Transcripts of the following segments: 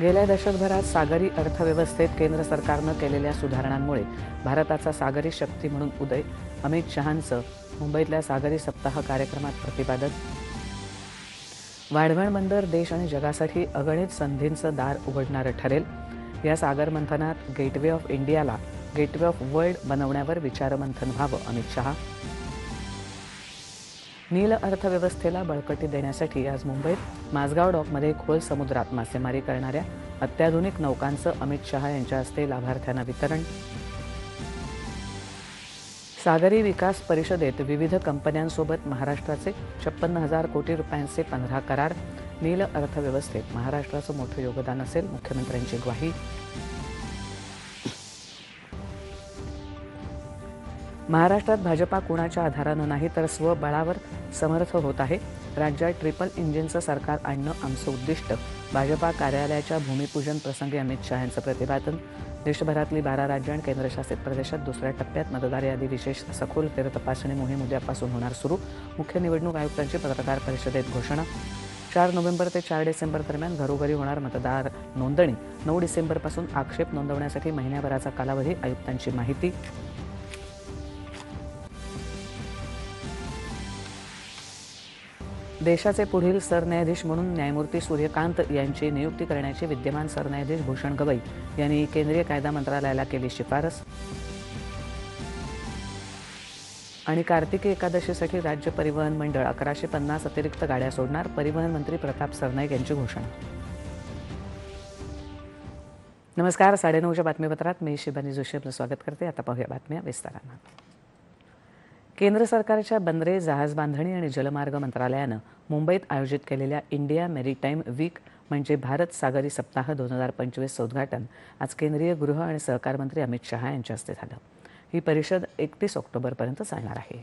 गेल्या दशकभरात सागरी अर्थव्यवस्थेत केंद्र सरकारनं केलेल्या सुधारणांमुळे भारताचा सागरी शक्ती म्हणून उदय अमित शहांचं मुंबईतल्या सागरी सप्ताह कार्यक्रमात प्रतिपादन. वाढवण बंदर देश आणि जगासाठी अगणित संधींचं दार उघडणारं ठरेल. या सागर मंथनात गेटवे ऑफ इंडियाला गेटवे ऑफ वर्ल्ड बनवण्यावर विचारमंथन व्हावं अमित शहा. नील अर्थव्यवस्थेला बळकटी देण्यासाठी आज मुंबईत माझगाव डॉकमध्ये खोल समुद्रात मासेमारी करणाऱ्या अत्याधुनिक नौकांचं अमित शहा यांच्या हस्ते लाभार्थ्यांना वितरण. सागरी विकास परिषदेत विविध कंपन्यांसोबत महाराष्ट्राचे छप्पन्न हजार कोटी रुपयांचे पंधरा करार नील अर्थव्यवस्थेत महाराष्ट्राचं मोठं योगदान असेल मुख्यमंत्र्यांची ग्वाही. महाराष्ट्रात भाजपा कुणाच्या आधारानं नाही तर स्वबळावर समर्थ होत आहे. राज्यात ट्रिपल इंजिनचं सरकार आणणं आमचं उद्दिष्ट. भाजपा कार्यालयाच्या भूमिपूजन प्रसंगी अमित शहा यांचं प्रतिपादन. देशभरातली बारा राज्य आणि केंद्रशासित प्रदेशात दुसऱ्या टप्प्यात मतदार यादी विशेष सखोल फेरतपासणी मोहीम उद्यापासून होणार सुरू. मुख्य निवडणूक आयुक्तांची पत्रकार परिषदेत घोषणा. चार नोव्हेंबर ते चार डिसेंबर दरम्यान घरोघरी होणार मतदार नोंदणी. नऊ डिसेंबरपासून आक्षेप नोंदवण्यासाठी महिन्याभराचा कालावधी आयुक्तांची माहिती. देशाचे पुढील सरन्यायाधीश म्हणून न्यायमूर्ती सूर्यकांत यांची नियुक्ती करण्याची विद्यमान सरन्यायाधीश भूषण गवई यांनी केंद्रीय कायदा मंत्रालयाला केली शिफारस. आणि कार्तिकी एकादशीसाठी राज्य परिवहन मंडळ अकराशे पन्नास अतिरिक्त गाड्या सोडणार परिवहन मंत्री प्रताप सरनाईक यांची घोषणा. नमस्कार साडेनऊच्या बातमीपत्रात मी शिबानी जोशी आपलं स्वागत करते. आता पाहूया बातम्या विस्तारानं. केंद्र सरकारच्या बंदरे जहाज बांधणी आणि जलमार्ग मंत्रालयानं मुंबईत आयोजित केलेल्या इंडिया मेरीटाईम वीक म्हणजे भारत सागरी सप्ताह दोन हजार पंचवीसचं उद्घाटन आज केंद्रीय गृह आणि सहकार मंत्री अमित शहा यांच्या हस्ते झालं. ही परिषद एकतीस ऑक्टोबरपर्यंत चालणार आहे.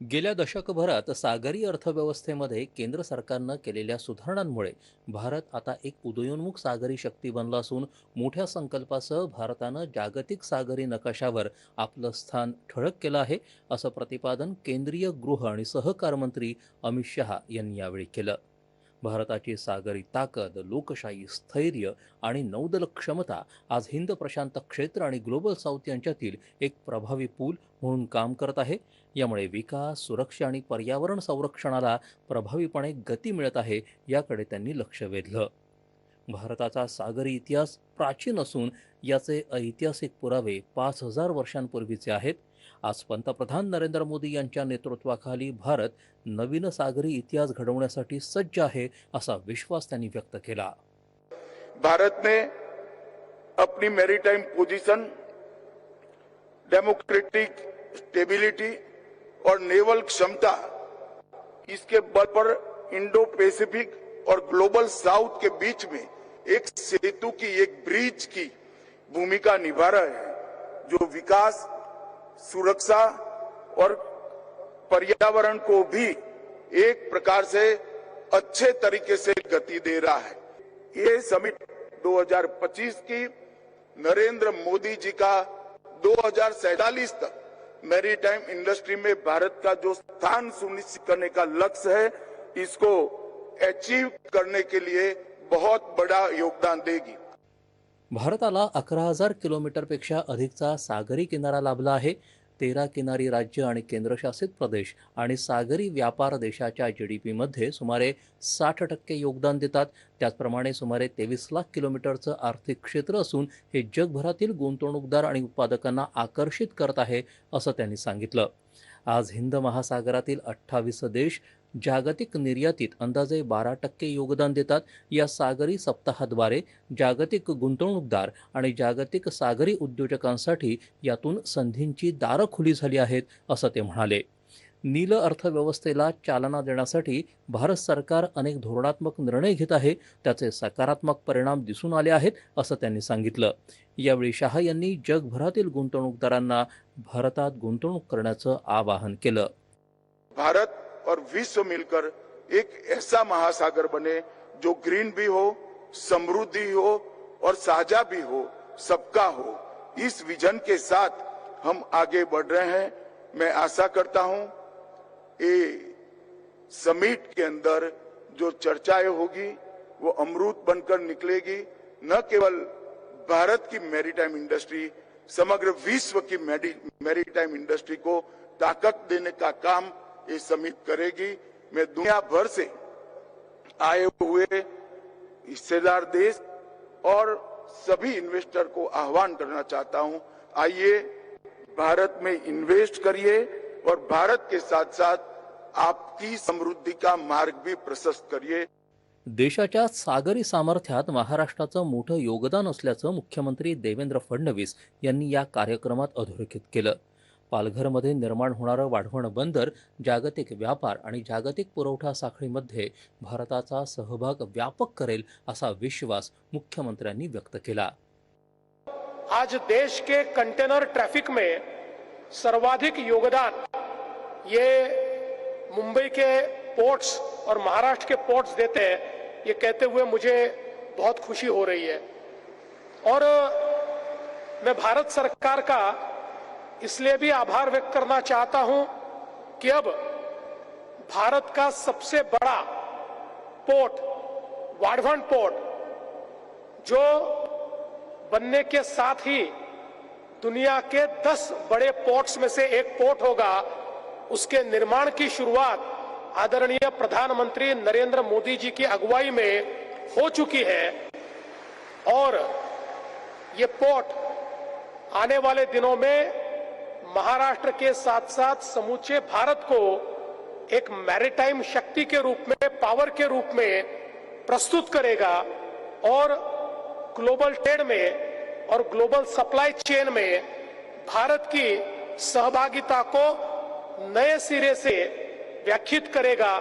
गेल्या दशकभरात सागरी अर्थव्यवस्थेमध्ये केंद्र सरकारनं केलेल्या सुधारणांमुळे भारत आता एक उदयोन्मुख सागरी शक्ती बनला असून मोठ्या संकल्पासह भारतानं जागतिक सागरी नकाशावर आपलं स्थान ठळक केलं आहे असं प्रतिपादन केंद्रीय गृह आणि सहकार मंत्री अमित शहा यांनी यावेळी केलं. भारताची सागरी ताकद लोकशाही स्थैर्य आणि नौदल क्षमता आज हिंद प्रशांत क्षेत्र आणि ग्लोबल साऊथ यांच्यातील एक प्रभावी पूल म्हणून काम करत आहे. यामुळे विकास सुरक्षा आणि पर्यावरण संरक्षणाला प्रभावीपणे गती मिळत आहे याकडे त्यांनी लक्ष वेधलं. भारताचा सागरी इतिहास प्राचीन असून याचे ऐतिहासिक पुरावे पाच हजार वर्षांपूर्वीचे आहेत. आज पंतप्रधान नरेंद्र मोदी यांच्या नेतृत्वाखाली भारत नवीन सागरी इतिहास घडवण्यासाठी सज्ज आहे असा विश्वास त्यांनी व्यक्त केला. भारत ने अपनी मैरीटाइम पोजीशन डेमोक्रेटिक स्टेबिलिटी और नेवल क्षमता इसके बल पर इंडो पैसिफिक और ग्लोबल साउथ के बीच में एक सेतु की, एक ब्रिज की भूमिका निभा रहा है, जो विकास सुरक्षा और पर्यावरण को भी एक प्रकार से अच्छे तरीके से गति दे रहा है। ये समिट 2025 की नरेंद्र मोदी जी का 2047 तक मैरीटाइम इंडस्ट्री में भारत का जो स्थान सुनिश्चित करने का लक्ष्य है, इसको अचीव करने के लिए बहुत बड़ा योगदान देगी। भारताला अकरा हजार किलोमीटरपेक्षा अधिकचा सागरी किनारा लाभला आहे. तेरा किनारी राज्य आणि केंद्रशासित प्रदेश आणि सागरी व्यापार देशाच्या जी डी पीमध्ये सुमारे साठ टक्के योगदान देतात. त्याचप्रमाणे सुमारे तेवीस लाख किलोमीटरचं आर्थिक क्षेत्र असून हे जगभरातील गुंतवणूकदार आणि उत्पादकांना आकर्षित करत आहे असं त्यांनी सांगितलं. आज हिंद महासागरातील अठ्ठावीस देश जागतिक निर्यातीत अंदाजे बारा टक्के योगदान देतात. या सागरी सप्ताहाद्वारे जागतिक गुंतवणूकदार आणि जागतिक सागरी उद्योजकांसाठी यातून संधींची दारं खुली झाली आहेत असं ते म्हणाले. नील अर्थव्यवस्थेला चालना देण्यासाठी भारत सरकार अनेक धोरणात्मक निर्णय घेत आहे त्याचे सकारात्मक परिणाम दिसून आले आहेत असं त्यांनी सांगितलं. यावेळी शहा यांनी जगभरातील गुंतवणूकदारांना भारतात गुंतवणूक करण्याचं आवाहन केलं. भारत और विश्व मिलकर एक ऐसा महासागर बने जो ग्रीन भी हो, समृद्धि हो और साझा भी हो, सबका हो। इस विजन के साथ हम आगे बढ़ रहे हैं। मैं आशा करता हूँ ये समिट के अंदर जो चर्चाएँ होगी, वो अमृत बनकर निकलेगी। न केवल भारत की मैरीटाइम इंडस्ट्री, समग्र विश्व की मैरीटाइम इंडस्ट्री को ताकत देने का काम ये समिट करेगी। मैं दुनिया भर से आए हुए हिस्सेदार देश और सभी इन्वेस्टर को आह्वान करना चाहता हूँ। आइए, भारत में इन्वेस्ट करिए और भारत के साथ साथ आपकी समृद्धि का मार्ग भी प्रशस्त करिए। देशाच्या सागरी सामर्थ्यात महाराष्ट्राचं मोठं योगदान असल्याचं मुख्यमंत्री देवेंद्र फडणवीस यांनी या कार्यक्रमात अधोरेखित केलं. पालघरमध्ये निर्माण होणारं वाढवण बंदर जागतिक व्यापार आणि जागतिक पुरवठा साखळीमध्ये भारताचा सहभाग व्यापक करेल असा विश्वास मुख्यमंत्र्यांनी व्यक्त केला. आज देश के कंटेनर ट्रैफिक में सर्वाधिक योगदान ये मुंबई के पोर्ट्स और महाराष्ट्र के पोर्ट्स देते हैं ये कहते हुए मुझे बहुत खुशी हो रही है। और मैं भारत सरकार का इसलिए भी आभार व्यक्त करना चाहता हूँ कि अब भारत का सबसे बड़ा पोर्ट वाढवण पोर्ट, जो बनने के साथ ही दुनिया के 10 बड़े पोर्ट्स में से एक पोर्ट होगा, उसके निर्माण की शुरुआत आदरणीय प्रधानमंत्री नरेंद्र मोदी जी की अगुवाई में हो चुकी है और ये पोर्ट आने वाले दिनों में महाराष्ट्र के साथ साथ समूचे भारत को एक मैरिटाइम शक्ति के रूप में पावर के रूप में प्रस्तुत करेगा और ग्लोबल ट्रेड में और ग्लोबल सप्लाई चेन में भारत की सहभागिता को नए सिरे से व्याख्यित करेगा।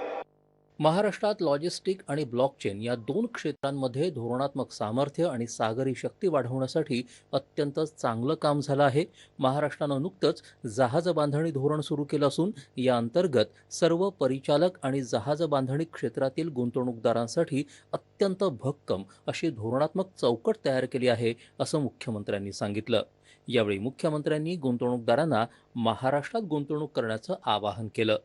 महाराष्ट्रात लॉजिस्टिक आणि ब्लॉकचेन या दोन क्षेत्रांमध्ये धोरणात्मक सामर्थ्य आणि सागरी शक्ती वाढवण्यासाठी अत्यंत चांगलं काम झालं आहे. महाराष्ट्रानं नुकतंच जहाज बांधणी धोरण सुरू केलं असून या अंतर्गत सर्व परिचालक आणि जहाज बांधणी क्षेत्रातील गुंतवणूकदारांसाठी अत्यंत भक्कम अशी धोरणात्मक चौकट तयार केली आहे असं मुख्यमंत्र्यांनी सांगितलं. यावेळी मुख्यमंत्र्यांनी गुंतवणूकदारांना महाराष्ट्रात गुंतवणूक करण्याचं आवाहन केलं.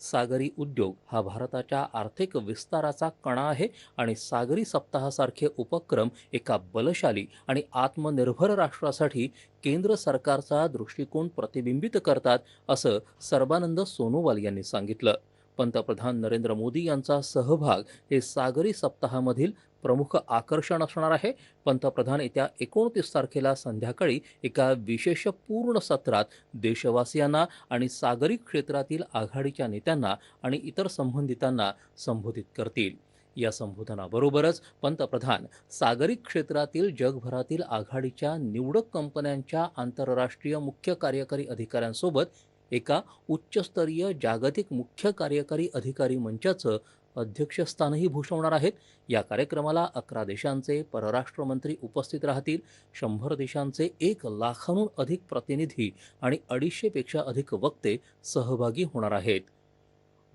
सागरी उद्योग हा भारताच्या आर्थिक विस्ताराचा कणा आहे आणि सागरी सप्ताहासारखे उपक्रम एका बलशाली आणि आत्मनिर्भर राष्ट्रासाठी केंद्र सरकारचा दृष्टिकोन प्रतिबिंबित करतात असं सर्बानंद सोनोवाल यांनी सांगितलं. पंतप्रधान नरेंद्र मोदी यांचा सहभाग हे सागरी सप्ताहामधील प्रमुख आकर्षण असणार आहे. पंतप्रधान येत्या एकोणतीस तारखेला संध्याकाळी एका विशेष पूर्ण सत्रात देशवासियांना आणि सागरी क्षेत्रातील आघाडीच्या नेत्यांना आणि इतर संबंधितांना संबोधित करतील. या संबोधनाबरोबरच पंतप्रधान सागरी क्षेत्रातील जगभरातील आघाडीच्या निवडक कंपन्यांच्या आंतरराष्ट्रीय मुख्य कार्यकारी अधिकाऱ्यांसोबत एका उच्चस्तरीय जागतिक मुख्य कार्यकारी अधिकारी मंचाचं अध्यक्षस्थानही भूषवणार आहेत. या कार्यक्रमाला अकरा देशांचे परराष्ट्र मंत्री उपस्थित राहतील. शंभर देशांचे एक लाखांहून अधिक प्रतिनिधी आणि अडीचशेपेक्षा अधिक वक्ते सहभागी होणार आहेत.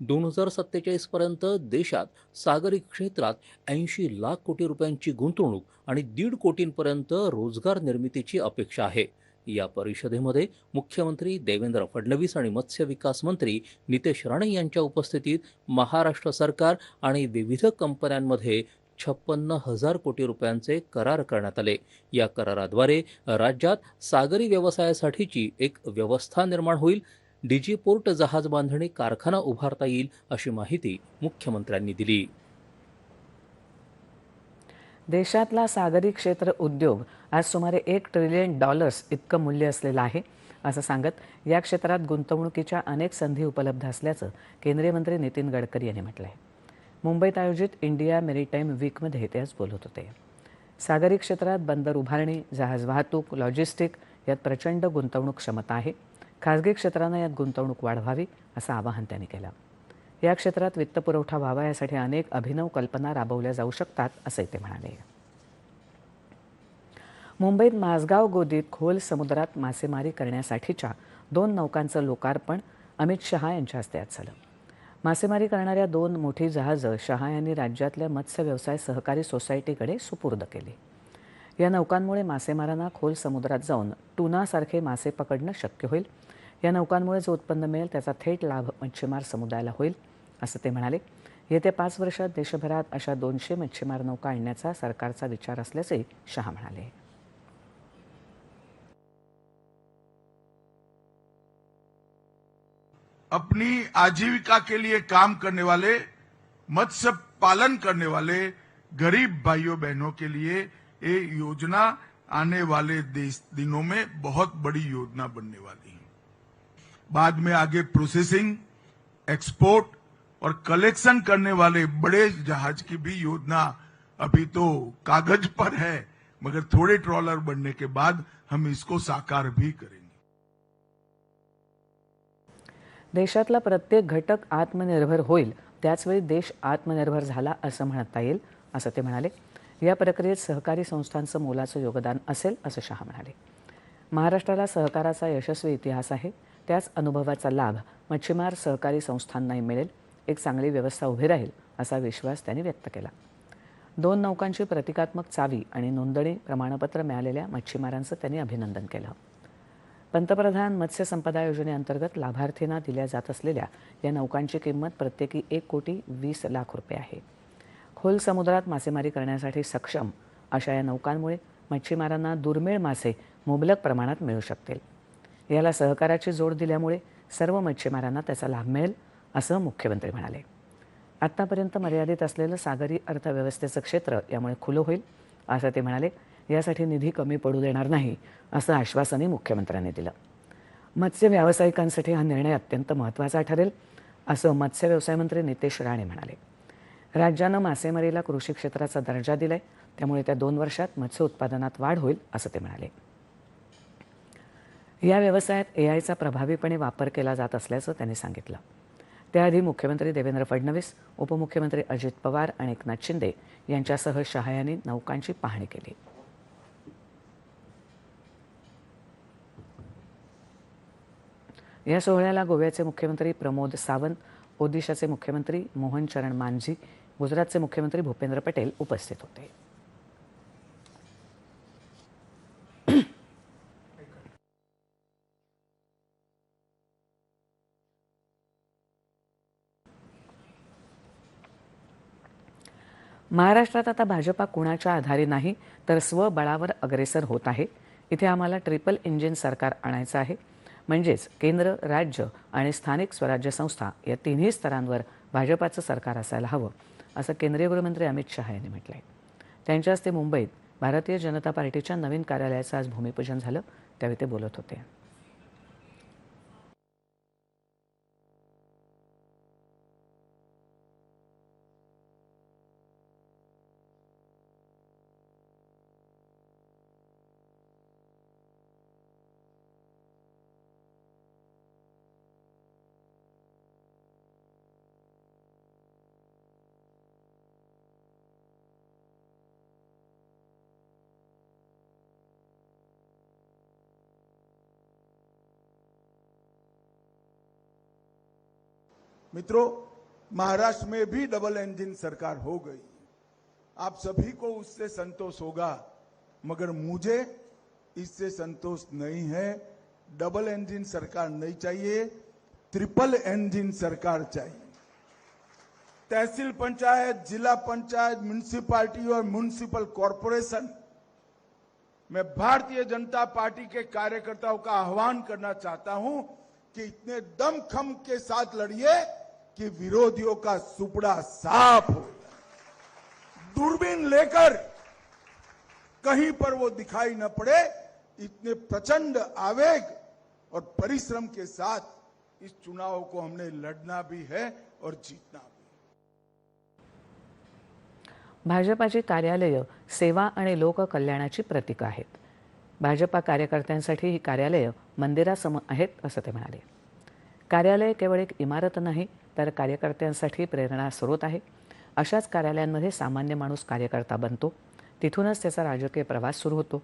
दोन हजार सत्तेचाळीसपर्यंत देशात सागरी क्षेत्रात ऐंशी लाख कोटी रुपयांची गुंतवणूक आणि दीड कोटींपर्यंत रोजगार निर्मितीची अपेक्षा आहे. या परिषदेमध्ये मुख्यमंत्री देवेंद्र फडणवीस आणि मत्स्य विकास मंत्री नितेश राणे यांच्या उपस्थितीत महाराष्ट्र सरकार आणि विविध कंपन्यांमध्ये छप्पन्न हजार कोटी रुपयांचे करार करण्यात आले. या कराराद्वारे राज्यात सागरी व्यवसायासाठीची एक व्यवस्था निर्माण होईल. डिजीपोर्ट जहाज बांधणी कारखाना उभारता येईल अशी माहिती मुख्यमंत्र्यांनी दिली. देशातला सागरी क्षेत्र उद्योग आज सुमारे एक ट्रिलियन डॉलर्स इतकं मूल्य असलेलं आहे असं सांगत या क्षेत्रात गुंतवणुकीच्या अनेक संधी उपलब्ध असल्याचं केंद्रीय मंत्री नितीन गडकरी यांनी म्हटलं आहे मुंबईत आयोजित इंडिया मेरीटाईम वीकमध्ये ते आज बोलत होते. सागरी क्षेत्रात बंदर उभारणी जहाज वाहतूक लॉजिस्टिक यात प्रचंड गुंतवणूक क्षमता आहे. खाजगी क्षेत्रानं यात गुंतवणूक वाढवावी असं आवाहन त्यांनी केलं. या क्षेत्रात वित्तपुरवठा व्हावा यासाठी अनेक अभिनव कल्पना राबवल्या जाऊ शकतात असंही ते म्हणाले. मुंबईत माझगाव गोदीत खोल समुद्रात मासेमारी करण्यासाठीच्या दोन नौकांचं लोकार्पण अमित शहा यांच्या हस्ते आज झालं. मासेमारी करणाऱ्या दोन मोठी जहाजं शहा यांनी राज्यातल्या मत्स्य व्यवसाय सहकारी सोसायटीकडे सुपूर्द केली. या नौकांमुळे मासेमारांना खोल समुद्रात जाऊन टुनासारखे मासे पकडणं शक्य होईल. या नौकांमुळे जो उत्पन्न मिळेल त्याचा थेट लाभ मच्छीमार समुदायाला होईल. असं ते म्हणाले. येत्या अशा दोनशे मच्छीमार नौका आणण्याचा सरकारचा विचार म्हणाले. अपनी आजीविका के लिए काम करने वाले, मत्स्य पालन करने वाले, गरीब भाइयों बहनों के लिए ये योजना आने वाले दिनों में बहुत बड़ी योजना बनने वाली है। बाद में आगे प्रोसेसिंग एक्सपोर्ट और कलेक्शन करने वाले बड़े जहाज की भी योजना अभी तो कागज पर है मगर थोड़े ट्रॉलर बनने के बाद हम इसको साकार भी करेंगे। देशातला प्रत्येक घटक आत्मनिर्भर होईल त्याचवेळी देश आत्मनिर्भर झाला असं म्हणता येईल असं ते म्हणाले. या प्रक्रियेत सहकारी संस्थांचं मोलाचं योगदान असेल असं शहा म्हणाले. महाराष्ट्राला सहकाराचा यशस्वी इतिहास आहे त्याच अनुभवाचा लाभ मच्छीमार सहकारी संस्थांनाही मिळेल. एक चांगली व्यवस्था उभी राहील असा विश्वास त्यांनी व्यक्त केला. दोन नौकांची प्रतिकात्मक चावी आणि नोंदणी प्रमाणपत्र मिळालेल्या मच्छीमारांचं त्यांनी अभिनंदन केलं. पंतप्रधान मत्स्य संपदा योजनेअंतर्गत लाभार्थींना दिल्या जात असलेल्या या नौकांची किंमत प्रत्येकी एक कोटी वीस लाख रुपये आहे. खोल समुद्रात मासेमारी करण्यासाठी सक्षम अशा या नौकांमुळे मच्छीमारांना दुर्मिळ मासे मुबलक प्रमाणात मिळू शकतील. याला सहकाराची जोड दिल्यामुळे सर्व मच्छीमारांना त्याचा लाभ मिळेल असं मुख्यमंत्री म्हणाले. आत्तापर्यंत मर्यादित असलेलं सागरी अर्थव्यवस्थेचं क्षेत्र यामुळे खुलं होईल असं ते म्हणाले. यासाठी निधी कमी पडू देणार नाही असं आश्वासनही मुख्यमंत्र्यांनी दिलं. मत्स्य व्यावसायिकांसाठी हा निर्णय अत्यंत महत्त्वाचा ठरेल असं मत्स्य व्यवसाय मंत्री नितेश राणे म्हणाले. राज्यानं मासेमारीला कृषी क्षेत्राचा दर्जा दिलाय त्यामुळे त्या दोन वर्षात मत्स्य उत्पादनात वाढ होईल असं ते म्हणाले. या व्यवसायात ए आयचा प्रभावीपणे वापर केला जात असल्याचं त्यांनी सांगितलं. त्याआधी मुख्यमंत्री देवेंद्र फडणवीस उपमुख्यमंत्री अजित पवार आणि एकनाथ शिंदे यांच्यासह शहा यांनी नौकांची पाहणी केली. या सोहळ्याला गोव्याचे मुख्यमंत्री प्रमोद सावंत ओदिशाचे मुख्यमंत्री मोहन चरण मांझी गुजरातचे मुख्यमंत्री भूपेंद्र पटेल उपस्थित होते. महाराष्ट्रात आता भाजपा कुणाच्या आधारे नाही तर स्वबळावर अग्रेसर होत आहे. इथे आम्हाला ट्रिपल इंजिन सरकार आणायचं आहे. म्हणजेच केंद्र राज्य आणि स्थानिक स्वराज्य संस्था या तिन्ही स्तरांवर भाजपाचं सरकार असायला हवं असं केंद्रीय गृहमंत्री अमित शहा यांनी म्हटलं आहे त्यांच्या हस्ते मुंबईत भारतीय जनता पार्टीच्या नवीन कार्यालयाचं आज भूमिपूजन झालं. त्यावेळी ते बोलत होते. मित्रों, महाराष्ट्र में भी डबल इंजन सरकार हो गई। आप सभी को उससे संतोष होगा, मगर मुझे इससे संतोष नहीं है। डबल इंजन सरकार नहीं चाहिए ट्रिपल इंजन सरकार चाहिए। तहसील पंचायत, जिला पंचायत म्यूनिसिपालिटी और म्यूनिसिपल कॉरपोरेशन मैं भारतीय जनता पार्टी के कार्यकर्ताओं का आह्वान करना चाहता हूँ कि इतने दमखम के साथ लड़िए। कि विरोधियों का सुपड़ा साफ हो। दूरबीन लेकर कहीं पर वो दिखाई न पड़े इतने प्रचंड आवेग और परिश्रम के साथ इस चुनाव को हमने लड़ना भी है और जीतना भी भाजपाची कार्यालयं सेवा आणि लोककल्याणाची प्रतीक आहेत. भाजपा कार्यकर्त्यांसाठी ही कार्यालयं मंदिरासम आहेत असं ते म्हणाले. कार्यालय केवळ एक इमारत नाही तर कार्यकर्त्यांसाठी प्रेरणा स्रोत आहे. अशाच कार्यालयांमध्ये सामान्य माणूस कार्यकर्ता बनतो. तिथूनच त्याचा राजकीय प्रवास सुरू होतो.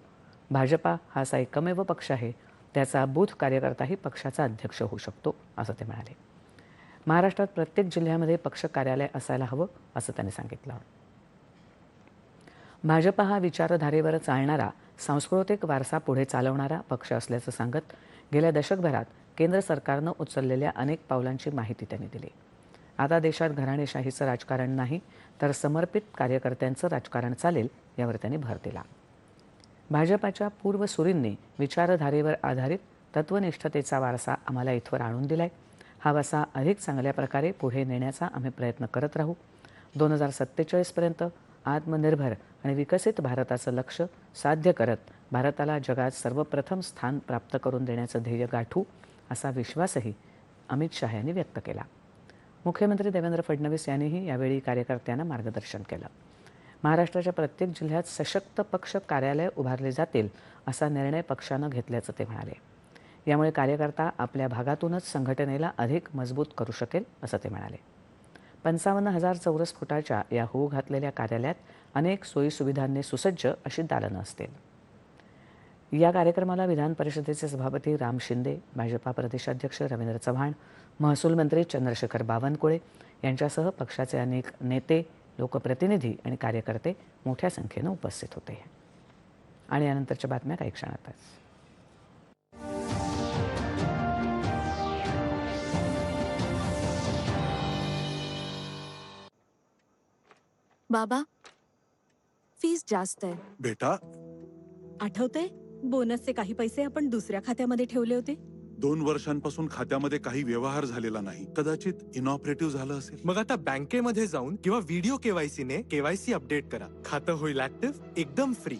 भाजपा हा असा एकमेव पक्ष आहे. त्याचा बूथ कार्यकर्ताही पक्षाचा अध्यक्ष होऊ शकतो असं ते म्हणाले. महाराष्ट्रात प्रत्येक जिल्ह्यामध्ये पक्ष कार्यालय असायला हवं असं त्यांनी सांगितलं. भाजप हा विचारधारेवर चालणारा सांस्कृतिक वारसा पुढे चालवणारा पक्ष असल्याचं सांगत गेल्या दशकभरात केंद्र सरकारनं उचललेल्या अनेक पावलांची माहिती त्यांनी दिली. आता देशात घराणेशाहीचं राजकारण नाही तर समर्पित कार्यकर्त्यांचं राजकारण चालेल यावर त्यांनी भर दिला. भाजपाच्या पूर्वसुरींनी विचारधारेवर आधारित तत्वनिष्ठतेचा वारसा आम्हाला इथवर आणून दिलाय. हा वारसा अधिक चांगल्या प्रकारे पुढे नेण्याचा आम्ही प्रयत्न करत राहू. दोन हजार सत्तेचाळीसपर्यंत आत्मनिर्भर आणि विकसित भारताचं लक्ष साध्य करत भारताला जगात सर्वप्रथम स्थान प्राप्त करून देण्याचं ध्येय गाठू असा विश्वासही अमित शहा यांनी व्यक्त केला. मुख्यमंत्री देवेंद्र फडणवीस यांनीही यावेळी कार्यकर्त्यांना मार्गदर्शन केलं. महाराष्ट्राच्या प्रत्येक जिल्ह्यात सशक्त पक्ष कार्यालय उभारले जातील असा निर्णय पक्षानं घेतल्याचं ते म्हणाले. यामुळे कार्यकर्ता आपल्या भागातूनच संघटनेला अधिक मजबूत करू शकेल असं ते म्हणाले. पंचावन्न हजार चौरस फुटाच्या या होऊ घातलेल्या कार्यालयात अनेक सोयीसुविधांनी सुसज्ज अशी दालनं असतील. या कार्यक्रमाला विधान परिषदेचे सभापती राम शिंदे भाजपा प्रदेशाध्यक्ष रवींद्र चव्हाण महसूल मंत्री चंद्रशेखर बावनकुळे यांच्यासह पक्षाचे अनेक नेते लोकप्रतिनिधी आणि कार्यकर्ते मोठ्या संख्येनं उपस्थित होते. आणि यानंतरच्या बातम्या काही क्षणातच. बाबा फीस जास्त आहे. बेटा? आठवतंय? बोनसचे काही पैसे आपण दुसऱ्या खात्यामध्ये ठेवले होते? दोन वर्षांपासून खात्यामध्ये काही व्यवहार झालेला नाही. कदाचित इनऑपरेटिव्ह झालं असेल. मग आता बँकेमध्ये जाऊन किंवा व्हिडिओ केवायसी ने केवायसी अपडेट करा. खातं होईल ऍक्टिव्ह एकदम फ्री.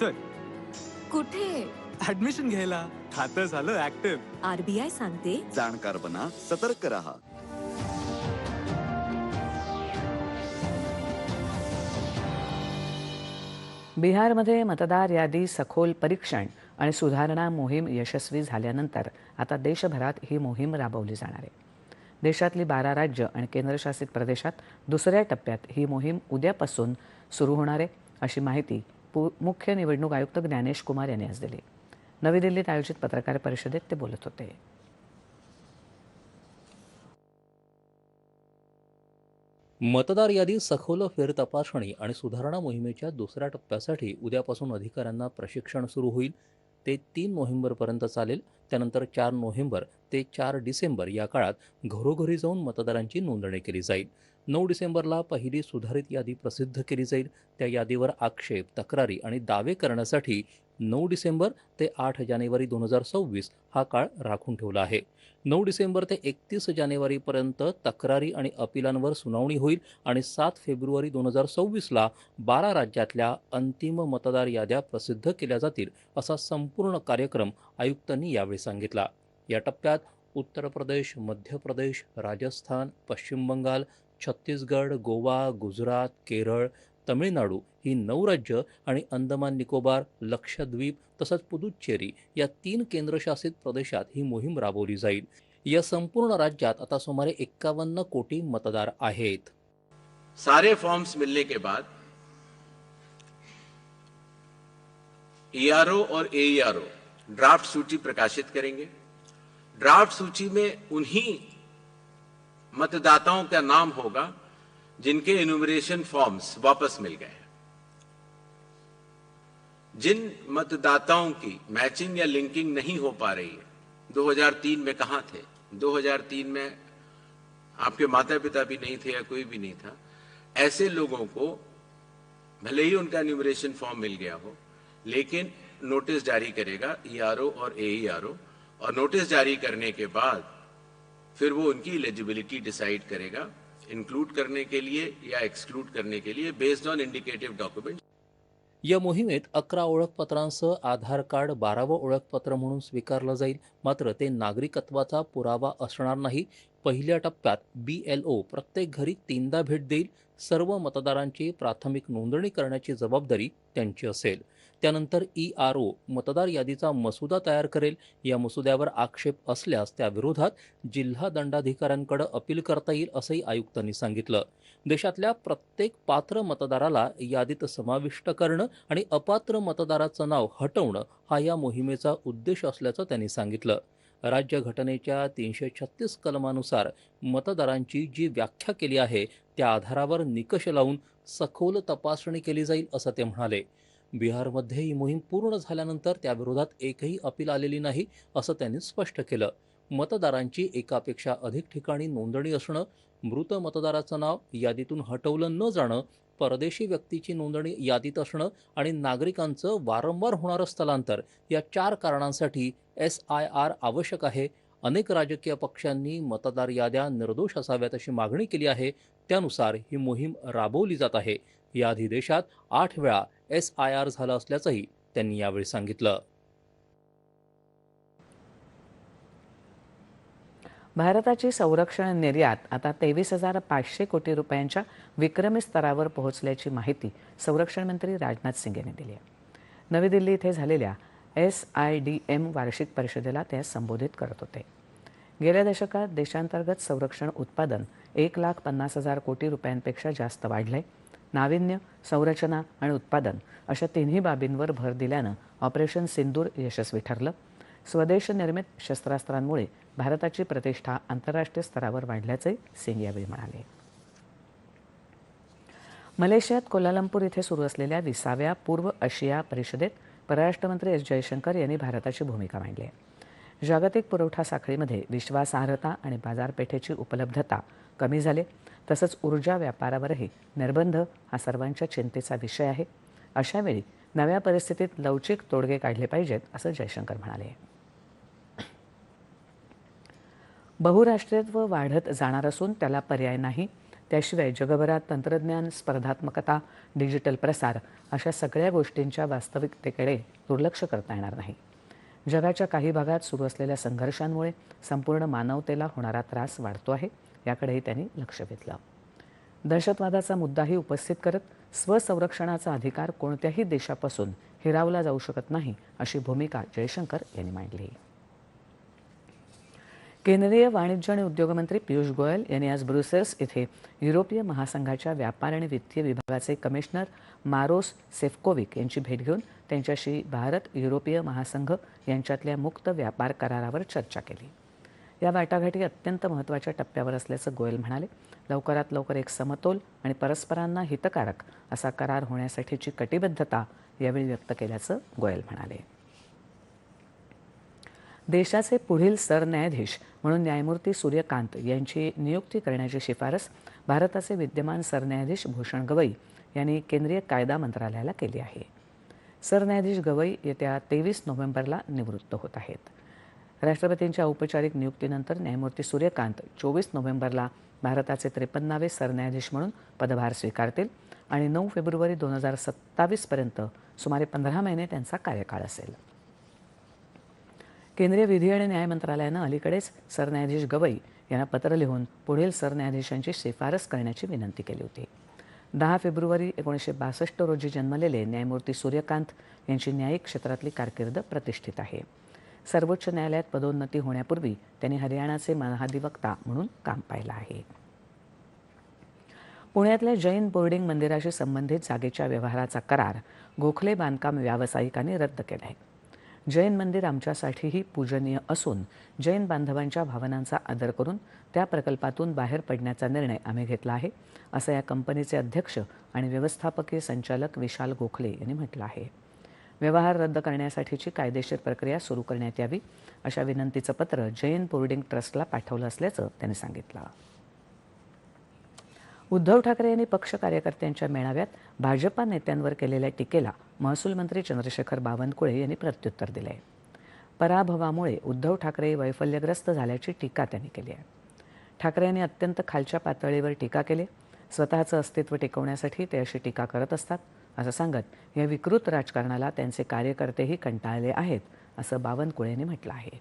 चल कुठे? ऍडमिशन घ्यायला. खातं झालं ऍक्टिव्ह. आरबीआय सांगते. जाणकार बना सतर्क रहा. बिहारमध्ये मतदार यादी सखोल परीक्षण आणि सुधारणा मोहीम यशस्वी झाल्यानंतर आता देशभरात ही मोहीम राबवली जाणार आहे. देशातली बारा राज्य आणि केंद्रशासित प्रदेशात दुसऱ्या टप्प्यात ही मोहीम उद्यापासून सुरू होणार आहे अशी माहिती पु मुख्य निवडणूक आयुक्त ज्ञानेश कुमार यांनी आज दिली. नवी दिल्लीत आयोजित पत्रकार परिषदेत ते बोलत होते. मतदार यादी सखोल फेरतपासणी आणि सुधारणा मोहिमेच्या दुसऱ्या टप्प्यासाठी उद्यापासून अधिकाऱ्यांना प्रशिक्षण सुरू होईल. ते तीन नोव्हेंबरपर्यंत चालेल. त्यानंतर चार नोव्हेंबर ते चार डिसेंबर या काळात घरोघरी जाऊन मतदारांची नोंदणी केली जाईल. नऊ डिसेंबरला पहिली सुधारित यादी प्रसिद्ध केली जाईल. त्या यादीवर आक्षेप तक्रारी आणि दावे करण्यासाठी नऊ डिसेंबर ते आठ जानेवारी दोन हजार सव्वीस हा काळ राखून ठेवला आहे. नऊ डिसेंबर ते एकतीस जानेवारीपर्यंत तक्रारी आणि अपिलांवर सुनावणी होईल आणि सात फेब्रुवारी दोन हजार सव्वीसला बारा राज्यातल्या अंतिम मतदार याद्या प्रसिद्ध केल्या जातील असा संपूर्ण कार्यक्रम आयुक्तांनी यावेळी सांगितला. या टप्प्यात उत्तर प्रदेश मध्य प्रदेश राजस्थान पश्चिम बंगाल छत्तीसगड गोवा गुजरात केरळ तमिळनाडू ही नऊ राज्य आणि अंदमान, निकोबार, लक्षद्वीप तसंच पुदुच्चेरी या तीन केंद्रशासित प्रदेशात ही मोहीम राबवली जाईल. या संपूर्ण राज्यात आता सुमारे एक्कावन्न कोटी मतदार आहेत. सारे फॉर्म्स मिलने के बाद ईआरओ और एईआरओ ड्राफ्ट सूची प्रकाशित करेंगे। ड्राफ्ट सूची में उन्हीं मतदाताओं का नाम होगा जिनके इनुमरेशन फॉर्म्स वापस मिल गए हैं। जिन मतदाताओं की मैचिंग या लिंकिंग नहीं हो पा रही है 2003 में कहा थे? 2003 में आपके माता पिता भी नहीं थे या कोई भी नहीं था। ऐसे लोगों को भले ही उनका न्यूमरेशन फॉर्म मिल गया हो, लेकिन नोटिस जारी करेगा ईआरओ और एईआरओ और नोटिस जारी करने के बाद फिर वो उनकी एलिजिबिलिटी डिसाइड करेगा इंक्लूड करने के लिए या एक्सक्लूड करने के लिए बेस्ड ऑन इंडिकेटिव डॉक्युमेंट या मोहिमेत अकरा ओळखपत्रांसह आधार कार्ड बारावं ओळखपत्र म्हणून स्वीकारलं जाईल. मात्र ते नागरिकत्वाचा पुरावा असणार नाही. पहिल्या टप्प्यात बी एल ओ प्रत्येक घरी तीनदा भेट देईल. सर्व मतदारांची प्राथमिक नोंदणी करण्याची जबाबदारी त्यांची असेल. त्यानंतर ई आर ओ मतदार यादीचा मसुदा तयार करेल. या मसुद्यावर आक्षेप असल्यास त्याविरोधात जिल्हा दंडाधिकाऱ्यांकडे अपील करता येईल असंही आयुक्तांनी सांगितलं. देशातल्या प्रत्येक पात्र मतदाराला यादीत समाविष्ट करणं आणि अपात्र मतदाराचं नाव हटवणं हा या मोहिमेचा उद्देश असल्याचं त्यांनी सांगितलं. राज्यघटनेच्या तीनशे छत्तीस कलमानुसार मतदारांची जी व्याख्या केली आहे त्या आधारावर निकष लावून सखोल तपासणी केली जाईल असं ते म्हणाले. बिहारमध्ये ही मोहीम पूर्ण झाल्यानंतर त्याविरोधात एकही अपील आलेली नाही असं त्यांनी स्पष्ट केलं. मतदारांची एकापेक्षा अधिक ठिकाणी नोंदणी असणं मृत मतदाराचं नाव यादीतून हटवलं न जाणं परदेशी व्यक्तीची नोंदणी यादीत असणं आणि नागरिकांचं वारंवार होणारं स्थलांतर या चार कारणांसाठी एस आय आर आवश्यक आहे अनेक राजकीय पक्षांनी मतदार याद्या निर्दोष असाव्यात अशी मागणी केली आहे. त्यानुसार ही मोहीम राबवली जात आहे. याआधी देशात आठ वेळा एस आय आर झालं असल्याचंही त्यांनी यावेळी सांगितलं. भारताची संरक्षण निर्यात आता तेवीस हजार पाचशे कोटी रुपयांच्या विक्रमी स्तरावर पोहोचल्याची माहिती संरक्षण मंत्री राजनाथ सिंग यांनी दिली आहे. नवी दिल्ली इथे झालेल्या एस आय डी एम वार्षिक परिषदेला ते संबोधित करत होते. गेल्या दशकात देशांतर्गत संरक्षण उत्पादन एक लाख पन्नास हजार कोटी रुपयांपेक्षा जास्त वाढलंय. नाविन्य संरचना आणि उत्पादन अशा तिन्ही बाबींवर भर दिल्यानं ऑपरेशन सिंदूर यशस्वी ठरलं. स्वदेश निर्मित शस्त्रास्त्रांमुळे भारताची प्रतिष्ठा आंतरराष्ट्रीय स्तरावर वाढल्याचे सिंग यावेळी म्हणाले. मलेशियात कोलालंपूर इथे सुरू असलेल्या विसाव्या पूर्व आशिया परिषदेत परराष्ट्र मंत्री एस जयशंकर यांनी भारताची भूमिका मांडली आहे. जागतिक पुरवठा साखळीमध्ये विश्वासार्हता आणि बाजारपेठेची उपलब्धता कमी झाले. तसंच ऊर्जा व्यापारावरही निर्बंध हा सर्वांच्या चिंतेचा विषय आहे. अशावेळी नव्या परिस्थितीत लवचिक तोडगे काढले पाहिजेत असं जयशंकर म्हणाले. बहुराष्ट्रीयत्व वाढत जाणार असून त्याला पर्याय नाही. त्याशिवाय जगभरात तंत्रज्ञान स्पर्धात्मकता डिजिटल प्रसार अशा सगळ्या गोष्टींच्या वास्तविकतेकडे दुर्लक्ष करता येणार नाही. जगाच्या काही भागात सुरू असलेल्या संघर्षांमुळे संपूर्ण मानवतेला होणारा त्रास वाढतो आहे याकडेही त्यांनी लक्ष वेधलं. दहशतवादाचा मुद्दाही उपस्थित करत स्वसंरक्षणाचा अधिकार कोणत्याही देशापासून हिरावला जाऊ शकत नाही अशी भूमिका जयशंकर यांनी मांडली. केंद्रीय वाणिज्य आणि उद्योग मंत्री पियुष गोयल यांनी आज ब्रुसेल्स इथे युरोपीय महासंघाच्या व्यापार आणि वित्तीय विभागाचे कमिशनर मारोस सेफकोविक यांची भेट घेऊन त्यांच्याशी भारत युरोपीय महासंघ यांच्यातल्या मुक्त व्यापार करारावर चर्चा केली. या वाटाघाटी अत्यंत महत्त्वाच्या टप्प्यावर असल्याचं गोयल म्हणाले. लवकरात लवकर एक समतोल आणि परस्परांना हितकारक असा करार होण्यासाठीची कटिबद्धता यावेळी व्यक्त केल्याचं गोयल म्हणाले. देशाचे पुढील सरन्यायाधीश म्हणून न्यायमूर्ती सूर्यकांत यांची नियुक्ती करण्याची शिफारस भारताचे विद्यमान सरन्यायाधीश भूषण गवई यांनी केंद्रीय कायदा मंत्रालयाला केली आहे. सरन्यायाधीश गवई येत्या तेवीस नोव्हेंबरला निवृत्त होत आहेत. राष्ट्रपतींच्या औपचारिक नियुक्तीनंतर न्यायमूर्ती सूर्यकांत चोवीस नोव्हेंबरला भारताचे त्रेपन्नावे सरन्यायाधीश म्हणून पदभार स्वीकारतील आणि नऊ फेब्रुवारी दोन हजार सत्तावीसपर्यंत सुमारे पंधरा महिने त्यांचा कार्यकाळ असेल. केंद्रीय विधी आणि न्याय मंत्रालयानं अलीकडेच सरन्यायाधीश गवई यांना पत्र लिहून पुढील सरन्यायाधीशांची शिफारस करण्याची विनंती केली होती. दहा फेब्रुवारी एकोणीसशे बासष्ट रोजी जन्मलेले न्यायमूर्ती सूर्यकांत यांची न्यायिक क्षेत्रातली कारकीर्द प्रतिष्ठित आहे. सर्वोच्च न्यायालयात पदोन्नती होण्यापूर्वी त्यांनी हरियाणाचे महाधिवक्ता म्हणून काम पाहिलं आहे. पुण्यातल्या जैन बोर्डिंग मंदिराशी संबंधित जागेच्या व्यवहाराचा करार गोखले बांधकाम व्यावसायिकांनी रद्द केला आहे जैन मंदिर आमच्यासाठीही पूजनीय असून जैन बांधवांच्या भावनांचा आदर करून त्या प्रकल्पातून बाहेर पडण्याचा निर्णय आम्ही घेतला आहे असं या कंपनीचे अध्यक्ष आणि व्यवस्थापकीय संचालक विशाल गोखले यांनी म्हटलं आहे. व्यवहार रद्द करण्यासाठीची कायदेशीर प्रक्रिया सुरू करण्यात यावी अशा विनंतीचं पत्र जैन बोर्डिंग ट्रस्टला पाठवलं असल्याचं त्यांनी सांगितलं. उद्धव ठाकरे यांनी पक्ष कार्यकर्त्यांच्या मेळाव्यात भाजपा नेत्यांवर केलेल्या टीकेला महसूल मंत्री चंद्रशेखर बावनकुळे यांनी प्रत्युत्तर दिलं. आहे पराभवामुळे उद्धव ठाकरे वैफल्यग्रस्त झाल्याची टीका त्यांनी केली आहे. ठाकरे यांनी अत्यंत खालच्या पातळीवर टीका केली. स्वतःचं अस्तित्व टिकवण्यासाठी ते अशी टीका करत असतात असं सांगत या विकृत राजकारणाला त्यांचे कार्यकर्तेही कंटाळले आहेत असं बावनकुळे यांनी म्हटलं आहे.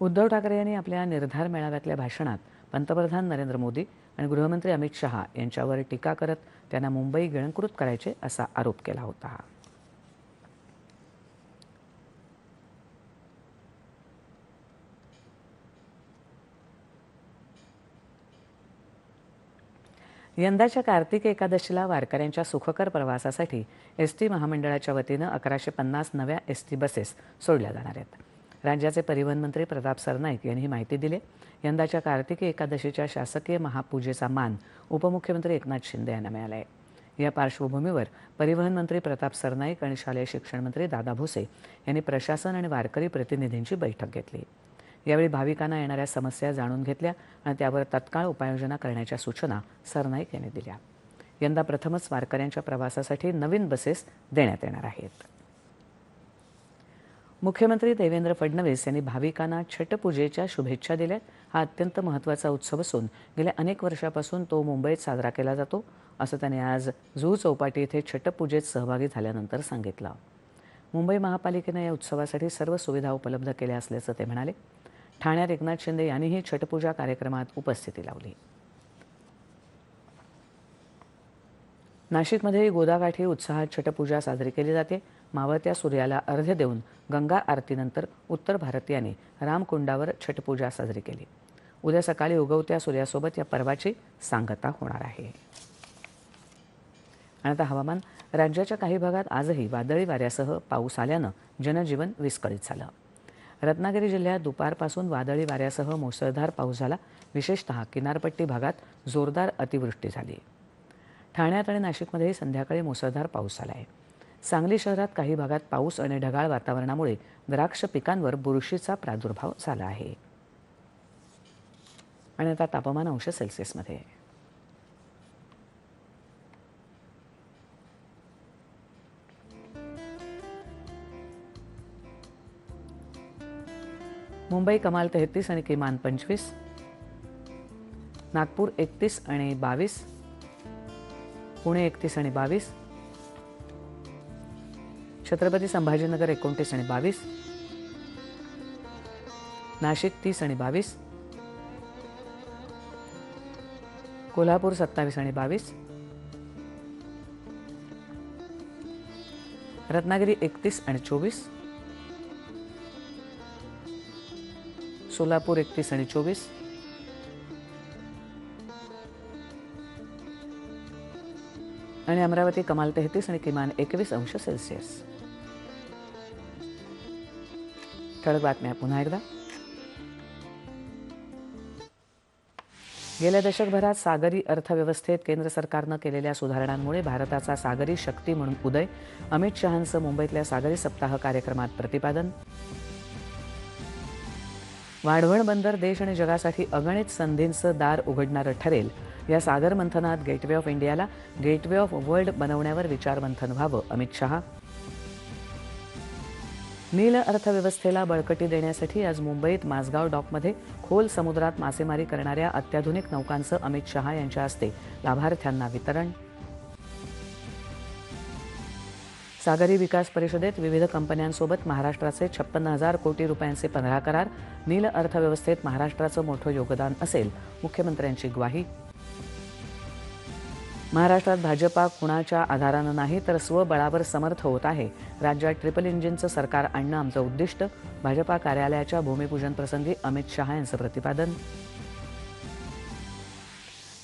उद्धव ठाकरे यांनी आपल्या निर्धार मेळाव्यातल्या भाषणात पंतप्रधान नरेंद्र मोदी आणि गृहमंत्री अमित शहा यांच्यावर टीका करत त्यांना मुंबई गिळंकृत करायचे असा आरोप केला होता. यंदाच्या कार्तिक एकादशीला वारकऱ्यांच्या सुखकर प्रवासासाठी एस टी महामंडळाच्या वतीनं अकराशे पन्नास नव्या एस टी बसेस सोडल्या जाणार आहेत. राज्याचे परिवहन मंत्री प्रताप सरनाईक यांनी ही माहिती दिली. यंदाच्या कार्तिकी एकादशीच्या शासकीय महापूजेचा मान उपमुख्यमंत्री एकनाथ शिंदे यांना मिळाला आहे या पार्श्वभूमीवर परिवहन मंत्री प्रताप सरनाईक आणि शालेय शिक्षण मंत्री दादा भुसे यांनी प्रशासन आणि वारकरी प्रतिनिधींची बैठक घेतली. यावेळी भाविकांना येणाऱ्या समस्या जाणून घेतल्या आणि त्यावर तत्काळ उपाययोजना करण्याच्या सूचना सरनाईक यांनी दिल्या. यंदा प्रथमच वारकऱ्यांच्या प्रवासासाठी नवीन बसेस देण्यात येणार आहेत. मुख्यमंत्री देवेंद्र फडणवीस यांनी भाविकांना छटपूजेच्या शुभेच्छा दिल्या हा अत्यंत महत्त्वाचा उत्सव असून गेल्या अनेक वर्षापासून तो मुंबईत साजरा केला जातो असं त्यांनी आज जुहू चौपाटी येथे छटपूजेत सहभागी झाल्यानंतर सांगितलं. मुंबई महापालिकेनं या उत्सवासाठी सर्व सुविधा उपलब्ध केल्या असल्याचं ते म्हणाले. ठाण्यात एकनाथ शिंदे यांनीही छटपूजा कार्यक्रमात उपस्थिती लावली. नाशिकमध्ये गोदाकाठी उत्साहात छटपूजा साजरी केली जाते. मावळत्या सूर्याला अर्ध्य देऊन गंगा आरतीनंतर उत्तर भारतीयांनी रामकुंडावर छटपूजा साजरी केली. उद्या सकाळी उगवत्या सूर्यासोबत या पर्वाची सांगता होणार आहे. आणि आता हवामान. राज्याच्या काही भागात आजही वादळी वाऱ्यासह पाऊस आल्यानं जनजीवन विस्कळीत झालं. रत्नागिरी जिल्ह्यात दुपारपासून वादळी वाऱ्यासह मुसळधार पाऊस झाला. विशेषतः किनारपट्टी भागात जोरदार अतिवृष्टी झाली. ठाण्यात आणि नाशिकमध्येही संध्याकाळी मुसळधार पाऊस झाला आहे सांगली शहरात काही भागात पाऊस आणि ढगाळ वातावरणामुळे द्राक्ष पिकांवर बुरशीचा प्रादुर्भाव झाला आहे. आणि आता तापमान अंश सेल्सिअसमध्ये मुंबई कमाल तेहतीस आणि किमान पंचवीस. नागपूर एकतीस आणि बावीस. पुणे एकतीस आणि बावीस. छत्रपती संभाजीनगर एकोणतीस आणि बावीस. नाशिक तीस आणि बावीस. कोल्हापूर सत्तावीस आणि बावीस. रत्नागिरी एकतीस आणि चोवीस. सोलापूर एकतीस आणि चोवीस. आणि अमरावती कमाल तेहतीस आणि किमान एकवीस अंश सेल्सिअस. ठळक बातम्या पुन्हा एकदा. गेल्या दशकभरात सागरी अर्थव्यवस्थेत केंद्र सरकारनं केलेल्या सुधारणांमुळे भारताचा सागरी शक्ती म्हणून उदय अमित शहांचं मुंबईतल्या सागरी सप्ताह कार्यक्रमात प्रतिपादन. वाढवण बंदर देश आणि जगासाठी अगणित संधींचं दार उघडणारं ठरेल या सागर मंथनात गेटवे ऑफ इंडियाला गेटवे ऑफ वर्ल्ड बनवण्यावर विचारमंथन व्हावं अमित शहा. नील अर्थव्यवस्थेला बळकटी देण्यासाठी आज मुंबईत माझगाव डॉकमध्ये खोल समुद्रात मासेमारी करणाऱ्या अत्याधुनिक नौकांचं अमित शहा यांच्या हस्ते लाभार्थ्यांना वितरण. सागरी विकास परिषदेत विविध कंपन्यांसोबत महाराष्ट्राचे छप्पन्न हजार कोटी रुपयांचे पंधरा करार नील अर्थव्यवस्थेत महाराष्ट्राचं मोठं योगदान असेल मुख्यमंत्र्यांची ग्वाही. महाराष्ट्रात भाजपा कुणाच्या आधारानं नाही तर स्वबळावर समर्थ होत आहे. राज्यात ट्रिपल इंजिनचं सरकार आणणं आमचं उद्दिष्ट. भाजपा कार्यालयाच्या भूमिपूजन प्रसंगी अमित शहा यांचं प्रतिपादन.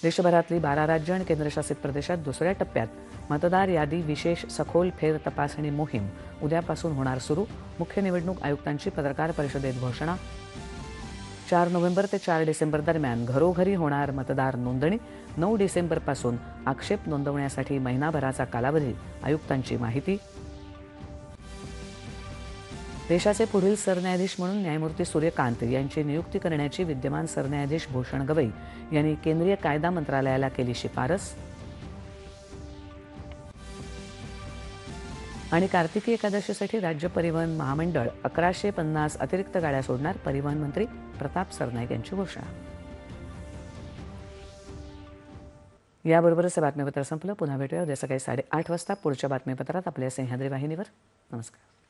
देशभरातली बारा राज्य आणि केंद्रशासित प्रदेशात दुसऱ्या टप्प्यात मतदार यादी विशेष सखोल फेर तपासणी मोहीम उद्यापासून होणार सुरू. मुख्य निवडणूक आयुक्तांची पत्रकार परिषदेत घोषणा. चार नोव्हेंबर ते चार डिसेंबर दरम्यान घरोघरी होणार मतदार नोंदणी. नऊ डिसेंबरपासून आक्षेप नोंदवण्यासाठी महिनाभराचा कालावधी आयुक्तांची माहिती. देशाचे पुढील सरन्यायाधीश म्हणून न्यायमूर्ती सूर्यकांत यांची नियुक्ती करण्याची विद्यमान सरन्यायाधीश भूषण गवई यांनी केंद्रीय कायदा मंत्रालयाला केली शिफारस. आणि कार्तिकी एकादशीसाठी राज्य परिवहन महामंडळ अकराशे पन्नास अतिरिक्त गाड्या सोडणार परिवहन मंत्री प्रताप सरनाईक यांची घोषणा. याबरोबरच हे बातमीपत्र संपलं. पुन्हा भेटूया उद्या सकाळी साडेआठ वाजता पुढच्या बातमीपत्रात आपल्या सह्याद्री वाहिनीवर. नमस्कार.